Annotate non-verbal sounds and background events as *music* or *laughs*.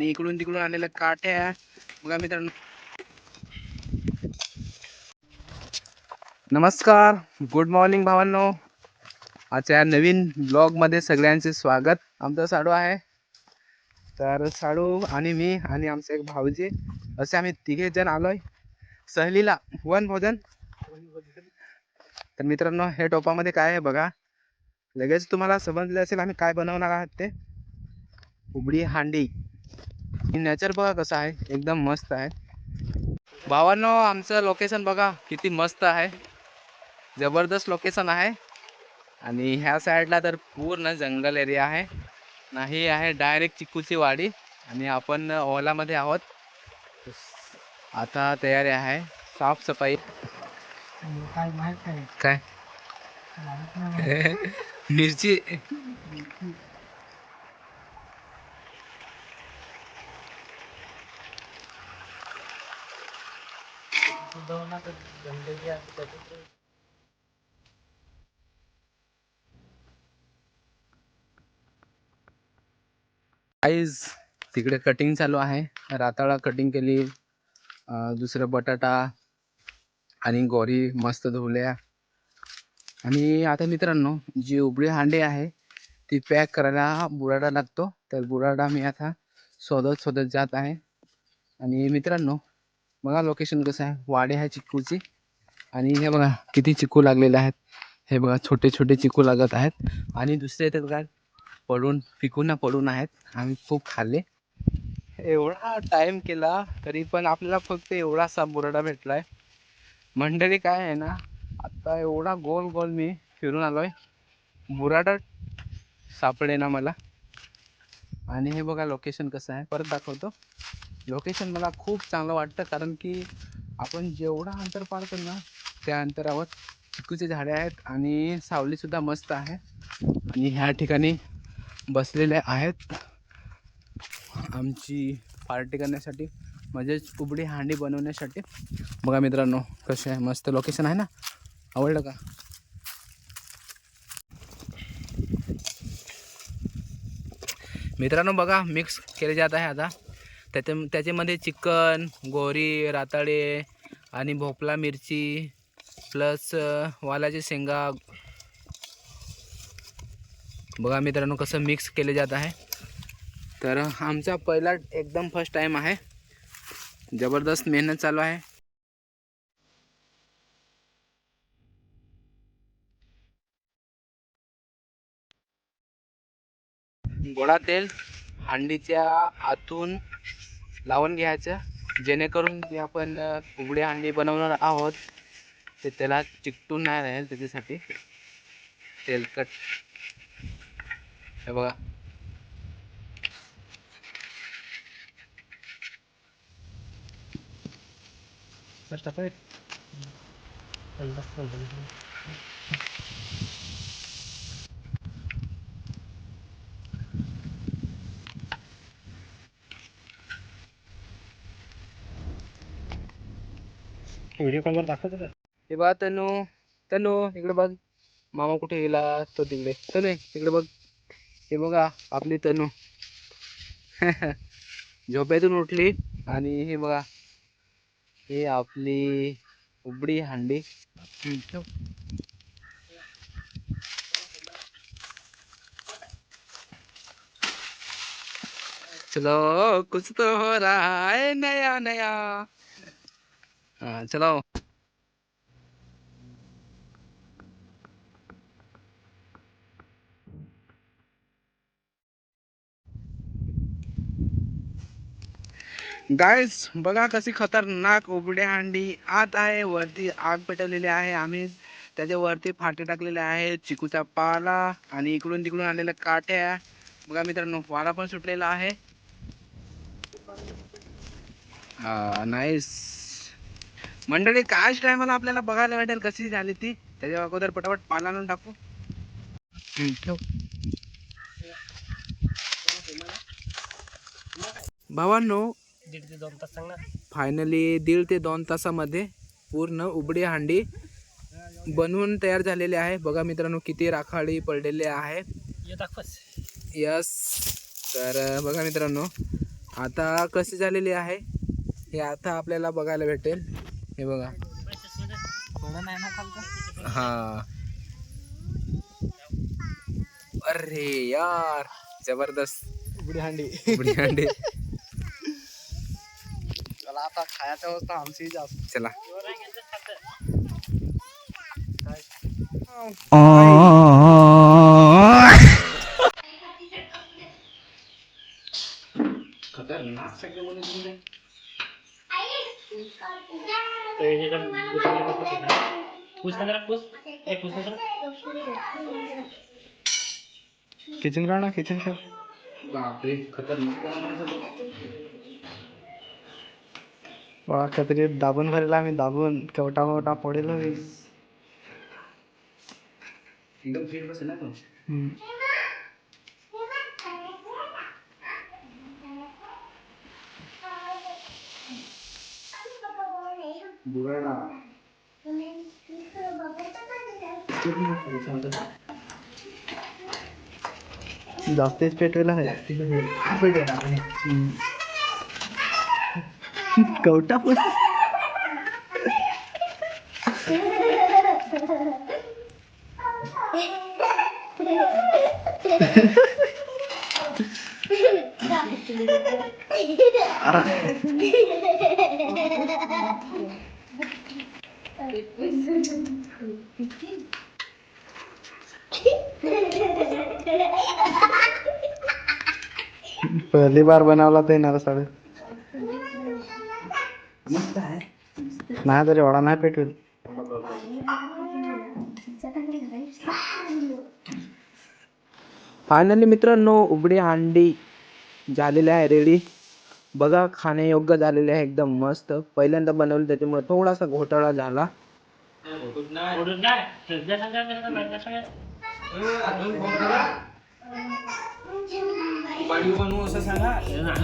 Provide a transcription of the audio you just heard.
आणि इकडून तिकडून आलेल्या काठ्या बघा मित्रांनो. नमस्कार. गुड मॉर्निंग भावांनो. आजच्या या नवीन ब्लॉगमध्ये सगळ्यांचे स्वागत. आमचा साडू आहे. तर साडू आणि मी आणि आमचे एक भाऊजी असे आम्ही तिघे जण आलोय. सहलीला वन भोजन. तर मित्रांनो हे टोपामध्ये काय आहे बघा. लगेच तुम्हाला समजले असेल आम्ही काय बनवणार आहात ते. उबडी हांडी. नेचर बघा कसं आहे. एकदम मस्त आहे. भावांनो आमचं लोकेशन बघा किती मस्त आहे. जबरदस्त लोकेशन आहे. आणि ह्या साईडला तर पूर्ण जंगल एरिया आहे. नाही आहे डायरेक्ट चिकूची वाडी. आणि आपण ओलामध्ये आहोत. आता तयारी आहे. साफसफाई. काय? *laughs* मिरची. आईज तिकडे कटिंग चालू आहे. राताळा कटिंग केली. दुसरं बटाटा आणि गोरी मस्त धुवल्या. आणि आता मित्रांनो जी उबळी हांडी आहे ती पॅक करायला बुराडा लागतो. तर बुराडा मी आता शोधत शोधत जात आहे. आणि मित्रांनो बघा लोकेशन कसं आहे. वाडे आहे चिक्कूची. आणि हे बघा किती चिक्कू लागलेले आहेत. हे बघा छोटे छोटे चिक्कू लागत आहेत. आणि दुसरे ते बघा पडून पिकून ना पडून आहेत. आम्ही खूप खाल्ले. एवढा टाइम केला तरी पण आपल्याला फक्त एवढासा बुराडा भेटलाय. मंडळी काय आहे ना आता एवढा गोल गोल मी फिरून आलोय. बुराडा सापडे ना मला. आणि हे बघा लोकेशन कसं आहे. परत दाखवतो. लोकेशन मला खूप चांगलं वाटतं कारण की आपण जेवढा अंतर पाळतो ना त्या अंतरावर चिकूचे झाडे आहेत आणि सावलीसुद्धा मस्त आहे. आणि ह्या ठिकाणी बसलेले आहेत. आमची पार्टी करण्यासाठी म्हणजेच उबडी हांडी बनवण्यासाठी. बघा मित्रांनो कसे आहे मस्त लोकेशन आहे ना? आवडलं का? मित्रांनो बघा मिक्स केले जात आहे आता. त्याच्या त्याच्यामध्ये चिकन गोरी राताळे आणि भोपळा मिरची प्लस वालाचे शेंगा. बघा मित्रांनो कसं मिक्स केले जात आहे. तर आमचा पहिला एकदम फर्स्ट टाईम आहे. जबरदस्त मेहनत चालू आहे. गोडा तेल हांडीच्या आतून लावून घ्यायचं. जेणेकरून जे आपण उघडी अंडी बनवणार आहोत ते त्याला चिकटून नाही राहील त्याच्यासाठी. तेलकट हे बघा. बस व्हिडिओ कॉलवर दाखवतो का? हे बघा तनू तनू इकडे बघ. मामा कुठे गेला तो तिकडे. तनू इकडे बघ. हे बघा आपली तनू *laughs* झोपेतून उठली आणि हे बघा हे आपली उबडी हांडी. चलो कुछ तो हो रहा है नया नया. हाँ बघा कशी खतरनाक उबड्या अंडी आत आहे. वरती आग पेटवलेली आहे आम्ही. त्याच्या वरती फाटे टाकलेले आहे चिकूचा पाला आणि इकडून तिकडून आलेल्या काठ्या बघा मित्रांनो वारा पण सुटलेला आहे. हा नाईस मंडळी काय टायमाला आपल्याला बघायला भेटेल कशी झाली ती. त्याच्या अगोदर पटापट पाला आणून टाकू. ठेव. भावांनो दीड ते दोन तास फायनली दीड ते दोन तासामध्ये पूर्ण उबडी हांडी बनवून तयार झालेले आहे. बघा मित्रांनो किती राखाडी पडलेले आहे. यस तर बघा मित्रांनो आता कशी झालेली आहे हे आता आपल्याला बघायला भेटेल. हे बघा. हा. अरे यार जबरदस्त. उघडी हांडी उघडी अंडे त्याला आता खायचं अवस्था आमची जास्त. चला. किचन काढ ना किचन काढ. बापरे खतरनाक. बघा कतरी दाबून भरेला आम्ही दाबून. कवटा कवटा पडेल. एकदम फिट बसेल ना तो हम्म. बुराडा जास्तीच पेटवेला आहे हम्म. कवटा पण पहली बार बनवला ते ना साडे. नाही तरी एवढा नाही पेटवेल. फायनली मित्रांनो उघडी अंडी झालेली आहे रेडी बघा खाण्यायोग्य झालेले आहे एकदम मस्त. पहिल्यांदा बनवलं त्याच्यामुळे थोडासा घोटाळा झाला. Anong bongga? Maliwan mo sa sala. Yan na.